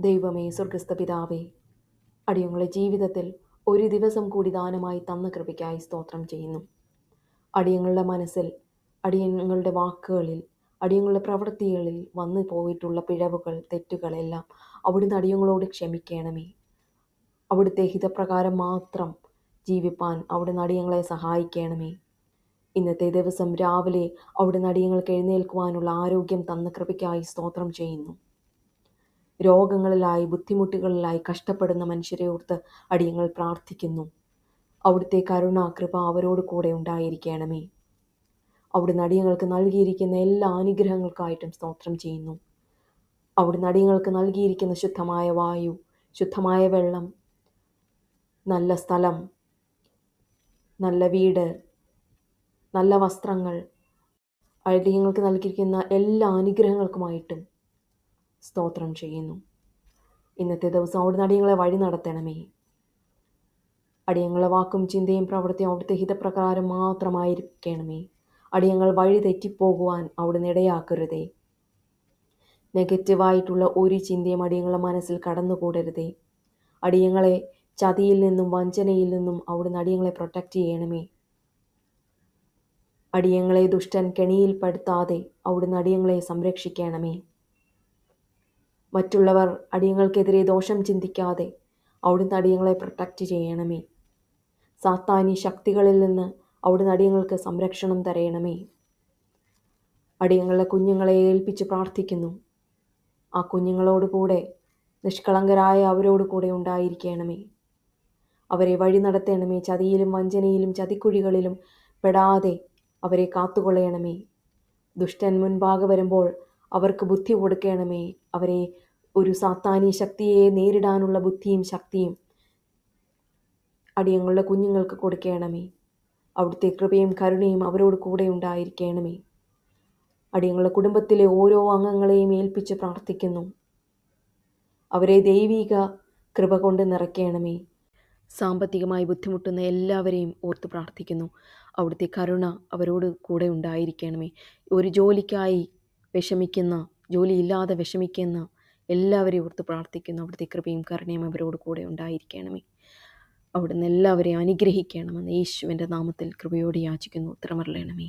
ദൈവമേ സ്വർഗസ്ഥ പിതാവേ അടിയങ്ങളുടെ ജീവിതത്തിൽ ഒരു ദിവസം കൂടി ദാനമായി തന്ന കൃപയ്ക്കായി സ്തോത്രം ചെയ്യുന്നു. അടിയങ്ങളുടെ മനസ്സിൽ അടിയങ്ങളുടെ വാക്കുകളിൽ അടിയങ്ങളുടെ പ്രവൃത്തികളിൽ വന്നു പോയിട്ടുള്ള പിഴവുകൾ തെറ്റുകളെല്ലാം അവിടുന്ന് അടിയങ്ങളോട് ക്ഷമിക്കണമേ. അവിടുത്തെ ഹിതപ്രകാരം മാത്രം ജീവിപ്പാൻ അവിടുന്ന് അടിയങ്ങളെ സഹായിക്കണമേ. ഇന്നത്തെ ദിവസം രാവിലെ അവിടുന്ന് അടിയങ്ങൾക്ക് എഴുന്നേൽക്കുവാനുള്ള ആരോഗ്യം തന്ന കൃപയ്ക്കായി സ്തോത്രം ചെയ്യുന്നു. രോഗങ്ങളിലായി ബുദ്ധിമുട്ടുകളിലായി കഷ്ടപ്പെടുന്ന മനുഷ്യരെ ഓർത്ത് അടിയങ്ങൾ പ്രാർത്ഥിക്കുന്നു. അവിടുത്തെ കരുണ കൃപ അവരോട് കൂടെ ഉണ്ടായിരിക്കണമേ. അവിടുന്ന് അടിയങ്ങൾക്ക് നൽകിയിരിക്കുന്ന എല്ലാ അനുഗ്രഹങ്ങൾക്കായിട്ടും സ്തോത്രം ചെയ്യുന്നു. അവിടുന്ന് അടിയങ്ങൾക്ക് നൽകിയിരിക്കുന്ന ശുദ്ധമായ വായു ശുദ്ധമായ വെള്ളം നല്ല സ്ഥലം നല്ല വീട് നല്ല വസ്ത്രങ്ങൾ അടിയങ്ങൾക്ക് നൽകിയിരിക്കുന്ന എല്ലാ അനുഗ്രഹങ്ങൾക്കുമായിട്ടും സ്തോത്രം ചെയ്യുന്നു. ഇന്നത്തെ ദിവസം അവിടുന്ന് അടിയങ്ങളെ വഴി നടത്തണമേ. അടിയങ്ങളെ വാക്കും ചിന്തയും പ്രവൃത്തിയും അവിടുത്തെ ഹിതപ്രകാരം മാത്രമായിരിക്കണമേ. അടിയങ്ങൾ വഴി തെറ്റിപ്പോകുവാൻ അവിടുന്ന് ഇടയാക്കരുതേ. നെഗറ്റീവായിട്ടുള്ള ഒരു ചിന്തയും അടിയങ്ങളെ മനസ്സിൽ കടന്നുകൂടരുതേ. അടിയങ്ങളെ ചതിയിൽ നിന്നും വഞ്ചനയിൽ നിന്നും അവിടുന്ന് അടിയങ്ങളെ പ്രൊട്ടക്റ്റ് ചെയ്യണമേ. അടിയങ്ങളെ ദുഷ്ടൻ കെണിയിൽപ്പെടുത്താതെ അവിടുന്ന് അടിയങ്ങളെ സംരക്ഷിക്കണമേ. മറ്റുള്ളവർ അടിയങ്ങൾക്കെതിരെ ദോഷം ചിന്തിക്കാതെ അവിടുന്ന് അടിയങ്ങളെ പ്രൊട്ടക്റ്റ് ചെയ്യണമേ. സാത്താനി ശക്തികളിൽ നിന്ന് അവിടുന്ന് അടിയങ്ങൾക്ക് സംരക്ഷണം തരയണമേ. അടിയങ്ങളുടെ കുഞ്ഞുങ്ങളെ ഏൽപ്പിച്ച് പ്രാർത്ഥിക്കുന്നു. ആ കുഞ്ഞുങ്ങളോട് കൂടെ നിഷ്കളങ്കരായ അവരോട് കൂടെ ഉണ്ടായിരിക്കണമേ. അവരെ വഴി നടത്തണമേ. ചതിയിലും വഞ്ചനയിലും ചതിക്കുഴികളിലും പെടാതെ അവരെ കാത്തുകൊള്ളയണമേ ദുഷ്ടൻ മുൻപാകെ വരുമ്പോൾ അവർക്ക് ബുദ്ധി കൊടുക്കണമേ. അവരെ ഒരു സാത്താനി ശക്തിയെ നേരിടാനുള്ള ബുദ്ധിയും ശക്തിയും അടിയങ്ങളുടെ കുഞ്ഞുങ്ങൾക്ക് കൊടുക്കണമേ. അവിടുത്തെ കൃപയും കരുണയും അവരോട് കൂടെ ഉണ്ടായിരിക്കണമേ. അടിയങ്ങളുടെ കുടുംബത്തിലെ ഓരോ അംഗങ്ങളെയും ഏൽപ്പിച്ച് പ്രാർത്ഥിക്കുന്നു. അവരെ ദൈവിക കൃപ കൊണ്ട് നിറയ്ക്കണമേ. സാമ്പത്തികമായി ബുദ്ധിമുട്ടുന്ന എല്ലാവരെയും ഓർത്ത് പ്രാർത്ഥിക്കുന്നു. അവിടുത്തെ കരുണ അവരോട് കൂടെ ഉണ്ടായിരിക്കണമേ. ഒരു ജോലിക്കായി വിഷമിക്കുന്ന ജോലിയില്ലാതെ വിഷമിക്കുന്ന എല്ലാവരെയും ഓർത്ത് പ്രാർത്ഥിക്കുന്നു. അവിടുത്തെ കൃപയും കരുണയും അവരോട് കൂടെ ഉണ്ടായിരിക്കണമേ. അവിടുന്ന് എല്ലാവരെയും അനുഗ്രഹിക്കണമെന്ന് യേശുവിന്റെ നാമത്തിൽ കൃപയോട് യാചിക്കുന്നു. ഉത്തരമറിയണമേ